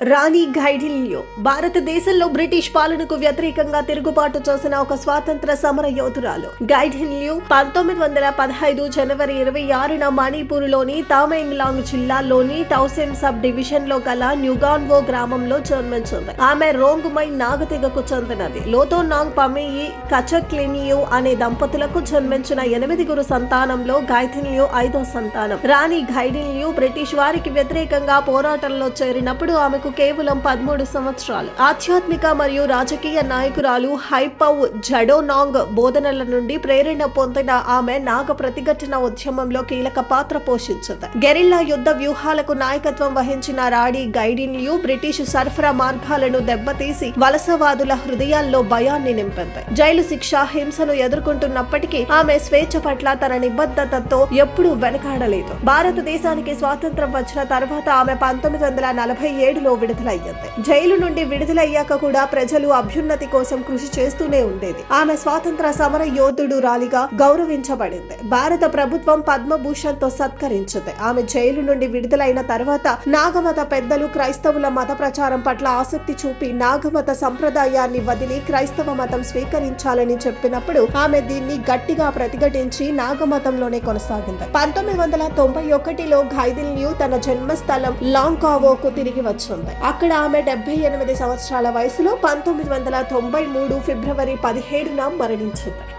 రాణి గైడిల్యో భారతదేశంలో బ్రిటిష్ పాలనకు వ్యతిరేకంగా తిరుగుబాటు చేసిన ఒక స్వాతంత్ర సమర యోధురాలు. గైడిల్యూ పంతొమ్మిది వందల పదహైదు జనవరి ఇరవై ఆరున మణిపూర్లోని తామెంగ్లాంగ్ జిల్లాలోని టౌసెన్ సబ్ డివిజన్లో గల న్యూగాన్వో గ్రామంలో జన్మించింది. ఆమె రోంగుమై నాగతిగకు చెందినది. లోతో నాంగ్ పమేయి కచక్లినియు అనే దంపతులకు జన్మించిన ఎనిమిదిగురు సంతానంలో గైడిల్యూ ఐదో సంతానం. రాణి గైడిల్యూ బ్రిటిష్ వారికి వ్యతిరేకంగా పోరాటంలో చేరినప్పుడు ఆమెకు కేవలం పదమూడు సంవత్సరాలు. ఆధ్యాత్మిక మరియు రాజకీయ నాయకురాలు హైపౌ జడోనాంగ్ బోధనల నుండి ప్రేరణ పొందిన ఆమె నాగ ప్రతిఘటన ఉద్యమంలో కీలక పాత్ర పోషించింది. గెరిల్లా యుద్ధ వ్యూహాలకు నాయకత్వం వహించిన రాడి గైడిన్యూ బ్రిటిష్ సరఫరా మార్గాలను దెబ్బతీసి వలసవాదుల హృదయాల్లో భయాన్ని నింపింది. జైలు శిక్ష హింసను ఎదుర్కొంటున్నప్పటికీ ఆమె స్వేచ్ఛ పట్ల తన నిబద్ధతతో ఎప్పుడూ వెనకాడలేదు. భారతదేశానికి స్వాతంత్రం వచ్చిన తర్వాత ఆమె పంతొమ్మిది వందల నలభై ఏడులో విడుదలయ్యింది. జైలు నుండి విడుదలయ్యాక కూడా ప్రజలు అభ్యున్నతి కోసం కృషి చేస్తూనే ఉండేది. ఆమె స్వాతంత్ర సమర యోధుడు రాలిగా గౌరవించబడింది. భారత ప్రభుత్వం పద్మభూషణ్తో సత్కరించింది. ఆమె జైలు నుండి విడుదలైన తర్వాత నాగమత పెద్దలు క్రైస్తవుల మత ప్రచారం పట్ల ఆసక్తి చూపి నాగమత సంప్రదాయాన్ని వదిలి క్రైస్తవ మతం స్వీకరించాలని చెప్పినప్పుడు ఆమె దీన్ని గట్టిగా ప్రతిఘటించి నాగమతంలోనే కొనసాగింది. పంతొమ్మిది వందల తొంభై ఒకటిలో ఘైదిల్యూ తన జన్మస్థలం లాంకావోకు తిరిగి వచ్చింది. అక్కడ ఆమె డెబ్బై ఎనిమిది సంవత్సరాల వయసులో పంతొమ్మిది వందల తొంభై మూడు ఫిబ్రవరి పదిహేడున మరణించింది.